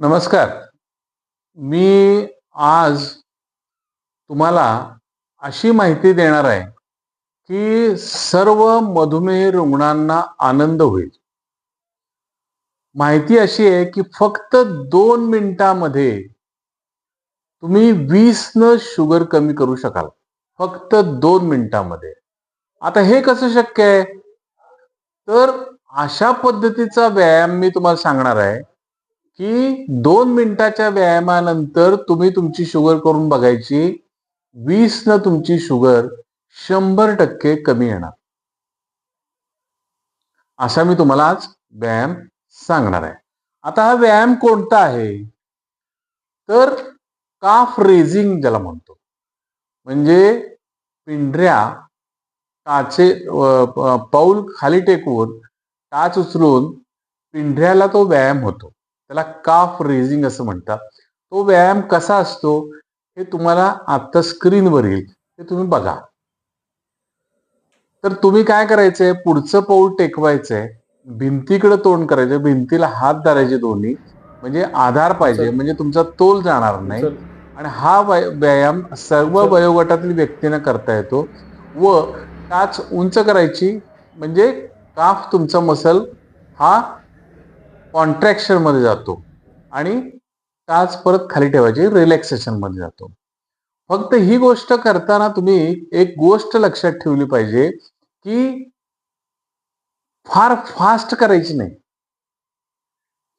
नमस्कार. मी आज तुम्हाला अशी माहिती देणार आहे की सर्व मधुमेह रुग्णांना आनंद होईल. माहिती अशी आहे की फक्त दोन मिनिटामध्ये तुम्ही वीस न शुगर कमी करू शकाल. फक्त दोन मिनिटामध्ये. आता हे कसं शक्य आहे? तर अशा पद्धतीचा व्यायाम मी तुम्हाला सांगणार आहे. की दोन मिनिटाच्या व्यायामानंतर तुम्ही तुमची शुगर करून बघायची. वीस न तुमची शुगर शंभर टक्के कमी येणार. असा मी तुम्हाला आज व्यायाम सांगणार आहे. आता हा व्यायाम कोणता आहे? तर काफ रेझिंग ज्याला म्हणतो. म्हणजे पिंढऱ्या टाचे पाऊल खाली टेकवून टाच उचलून पिंढऱ्याला तो व्यायाम होतो. त्याला काफ रेझिंग असं म्हणतात. तो व्यायाम कसा असतो हे तुम्हाला आता स्क्रीनवर येईल ते तुम्ही बघा. तर तुम्ही काय करायचंय? पुढचं पाऊल टेकवायचंय. भिंतीकडे तोंड करायचं भिंतीला हात धरायचे दोन्ही. म्हणजे आधार पाहिजे. म्हणजे तुमचा तोल जाणार नाही. आणि हा व्याय- व्यायाम सर्व. वयोगटातील व्यक्तींना करता येतो. व टाच उंच करायची. म्हणजे काफ तुमचा मसल हा कॉन्ट्रॅक्शनमध्ये जातो आणि काच परत खाली ठेवायची रिलॅक्सेशनमध्ये जातो. फक्त ही गोष्ट करताना तुम्ही एक गोष्ट लक्षात ठेवली पाहिजे की फार फास्ट करायची नाही.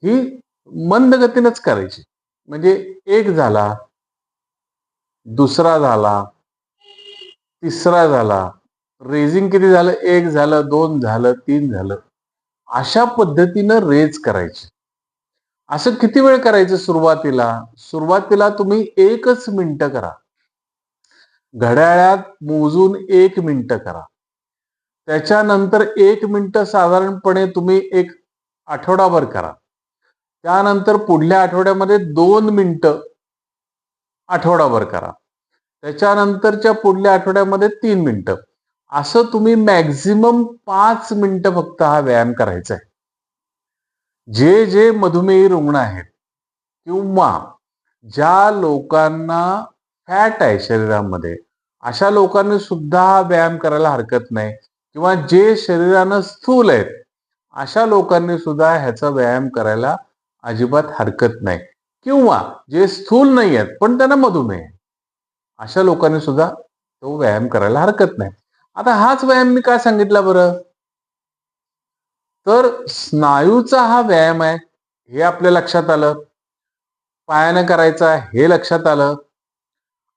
ही मंद गतीनेच करायची. म्हणजे एक झाला दुसरा झाला तिसरा झाला रेझिंग किती झालं? एक झालं दोन झालं तीन झालं. अशा पद्धतीनं रेज करायची. असं किती वेळ करायचं सुरुवातीला? सुरुवातीला तुम्ही एकच मिनिट करा. घड्याळ्यात मोजून एक मिनिट करा. त्याच्यानंतर एक मिनिट साधारणपणे तुम्ही एक आठवडाभर करा. त्यानंतर पुढल्या आठवड्यामध्ये दोन मिनिटं आठवडाभर करा. त्याच्यानंतरच्या पुढल्या आठवड्यामध्ये तीन मिनिटं. असं तुम्ही मॅक्झिमम पाच मिनिटं फक्त हा व्यायाम करायचा आहे. जे जे मधुमेही रुग्ण आहेत किंवा ज्या लोकांना फॅट आहे शरीरामध्ये अशा लोकांनी सुद्धा हा व्यायाम करायला हरकत नाही. किंवा जे शरीरानं स्थूल आहेत अशा लोकांनी सुद्धा ह्याचा व्यायाम करायला अजिबात हरकत नाही. किंवा जे स्थूल नाही आहेत पण त्यांना मधुमेह आहे अशा लोकांनी सुद्धा तो व्यायाम करायला हरकत नाही. आता हाच व्यायाम मी काय सांगितला बरं? तर स्नायूचा हा व्यायाम आहे हे आपल्या लक्षात आलं. पायानं करायचा हे लक्षात आलं.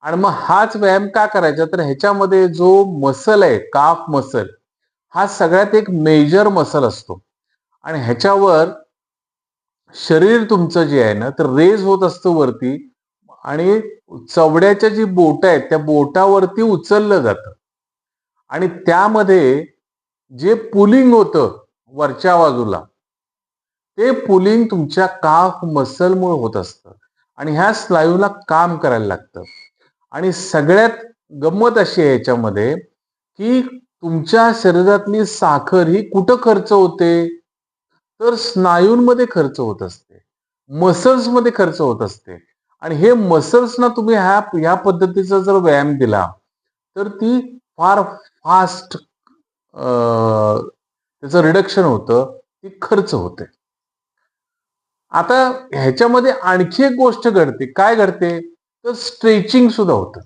आणि मग हाच व्यायाम का करायचा? तर ह्याच्यामध्ये जो मसल आहे काफ मसल हा सगळ्यात एक मेजर मसल असतो. आणि ह्याच्यावर शरीर तुमचं जे आहे ना तर रेज होत असतं वरती आणि चवड्याच्या जी बोट आहेत त्या बोटावरती उचललं जातं. आणि त्यामध्ये जे पुलिंग होतं वरच्या बाजूला ते पुलिंग तुमच्या काफ मसलमुळे होत असतं. आणि ह्या स्नायूला काम करायला लागतं. आणि सगळ्यात गंमत अशी आहे याच्यामध्ये की तुमच्या शरीरातली साखर ही कुठं खर्च होते? तर स्नायूंमध्ये खर्च होत असते. मसल्समध्ये खर्च होत असते. आणि हे मसल्सना तुम्ही ह्या ह्या पद्धतीचा जर व्यायाम दिला तर ती फार फास्ट त्याचं रिडक्शन होतं ती खर्च होते. आता ह्याच्यामध्ये आणखी एक गोष्ट घडते. काय घडते? तर स्ट्रेचिंग सुद्धा होतं.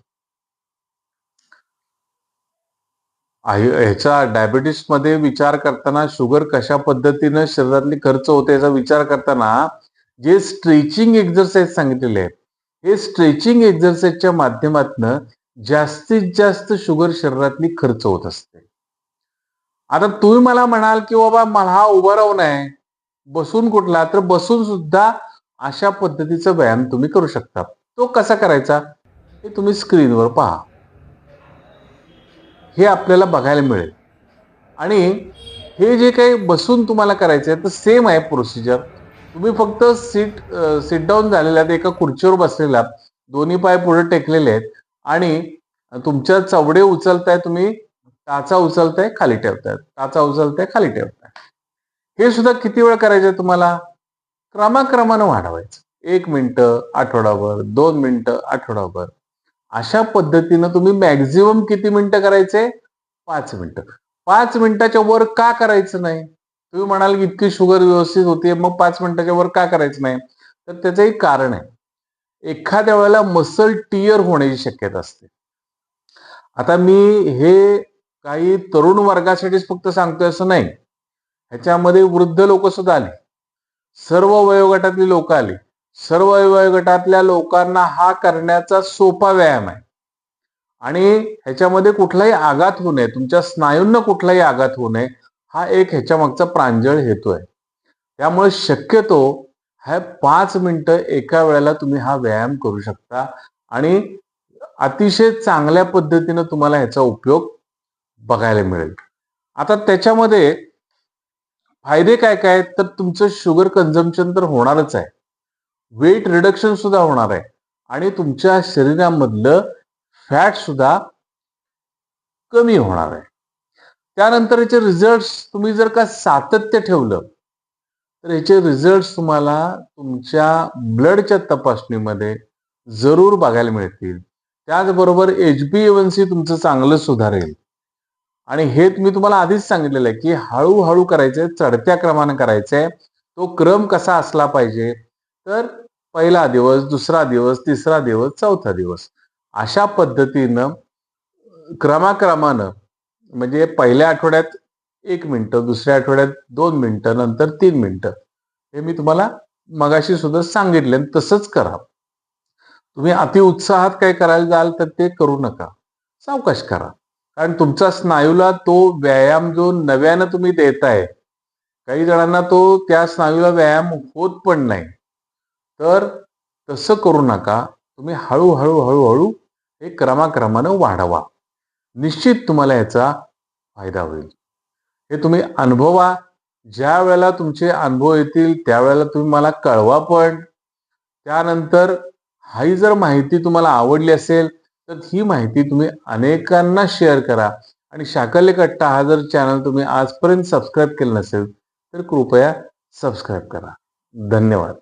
ह्याचा डायबिटीसमध्ये विचार करताना शुगर कशा पद्धतीनं शरीरातली खर्च होते याचा विचार करताना जे स्ट्रेचिंग एक्झरसाइज सांगितलेले आहेत हे स्ट्रेचिंग एक्झरसाइजच्या माध्यमातून जास्तीत जास्त शुगर शरीरातली खर्च होत असते. आता तुम्ही मला म्हणाल की बाबा मला हा उभं राहून आहे बसून कुठला तर बसून सुद्धा अशा पद्धतीचा व्यायाम तुम्ही करू शकता. तो कसा करायचा? हे तुम्ही स्क्रीनवर पहा. हे आपल्याला बघायला मिळेल. आणि हे जे काही बसून तुम्हाला करायचं आहे तर सेम आहे प्रोसिजर तुम्ही फक्त सीट सिट डाऊन झालेल्या एका खुर्चीवर बसलेला दोन्ही पाय पुढे टेकलेले आहेत. आणि तुमच्या चवडे उचलताय तुम्ही टाचा उचलताय खाली ठेवताय. टाचा उचलताय खाली ठेवताय. हे सुद्धा किती वेळ करायचंय तुम्हाला? क्रमाक्रमानं वाढवायचं. एक मिनिटं आठवडाभर दोन मिनिटं आठवडाभर. अशा पद्धतीनं तुम्ही मॅक्झिमम किती मिनिटं करायचे? पाच मिनिटं. पाच मिनिटाच्या वर का करायचं नाही? तुम्ही म्हणाल की इतकी शुगर व्यवस्थित होते मग पाच मिनिटाच्या वर का करायचं नाही? तर त्याचं एक कारण आहे. एखाद्या वेळेला मसल टियर होण्याची शक्यता असते. आता मी हे काही तरुण वर्गासाठीच फक्त सांगतोय असं नाही. ह्याच्यामध्ये वृद्ध लोक सुद्धा आली. सर्व वयोगटातली लोक आली. सर्व वयोगटातल्या लोकांना हा करण्याचा सोपा व्यायाम आहे. आणि ह्याच्यामध्ये कुठलाही आघात होऊ नये. तुमच्या स्नायूंना कुठलाही आघात होऊ नये. हा एक ह्याच्या मागचा प्रांजळ हेतू आहे. त्यामुळे शक्यतो हे पाच मिनिटं एका वेळेला तुम्ही हा व्यायाम करू शकता. आणि अतिशय चांगल्या पद्धतीनं तुम्हाला ह्याचा उपयोग बघायला मिळेल. आता त्याच्यामध्ये फायदे काय काय? तर तुमचं शुगर कन्झम्पशन तर होणारच आहे. वेट रिडक्शन सुद्धा होणार आहे. आणि तुमच्या शरीरामधलं फॅट सुद्धा कमी होणार आहे. त्यानंतर याचे रिझल्ट तुम्ही जर का सातत्य ठेवलं तर याचे रिझल्ट तुम्हाला तुमच्या ब्लडच्या तपासणीमध्ये जरूर बघायला मिळतील. त्याचबरोबर एच बी एवन सी तुमचं चांगलं सुधारेल. आणि हे मी तुम्हाला आधीच सांगितलेलं आहे की हळूहळू करायचंय चढत्या क्रमानं करायचंय. तो क्रम कसा असला पाहिजे. तर पहिला दिवस दुसरा दिवस तिसरा दिवस चौथा दिवस. अशा पद्धतीनं क्रमाक्रमानं म्हणजे पहिल्या आठवड्यात एक मिनटं दुसऱ्या आठवड्यात दोन मिनटं नंतर तीन मिनटं. हे मी तुम्हाला मगाशी सुद्धा सांगितले तसंच करा. तुम्ही अति उत्साहात काय करायला जाल तर ते करू नका. सावकाश करा. कारण तुमचा स्नायूला तो व्यायाम जो नव्यानं तुम्ही देताय काही जणांना तो त्या स्नायूला व्यायाम होत पण नाही. तर तसं करू नका. तुम्ही हळूहळू हळूहळू हे क्रमाक्रमानं वाढवा. निश्चित तुम्हाला याचा फायदा होईल. हे तुम्ही अनुभवा. ज्या वेळेला तुमचे अनुभव येतील त्यावेळेला तुम्ही मला कळवा पण. त्यानंतर ही जर माहिती तुम्हाला आवडली असेल तर ही माहिती तुम्ही अनेकांना शेअर करा. आणि शाकल्य कट्टा हा जर चॅनल तुम्ही आजपर्यंत सबस्क्राईब केलं नसेल तर कृपया सबस्क्राईब करा. धन्यवाद.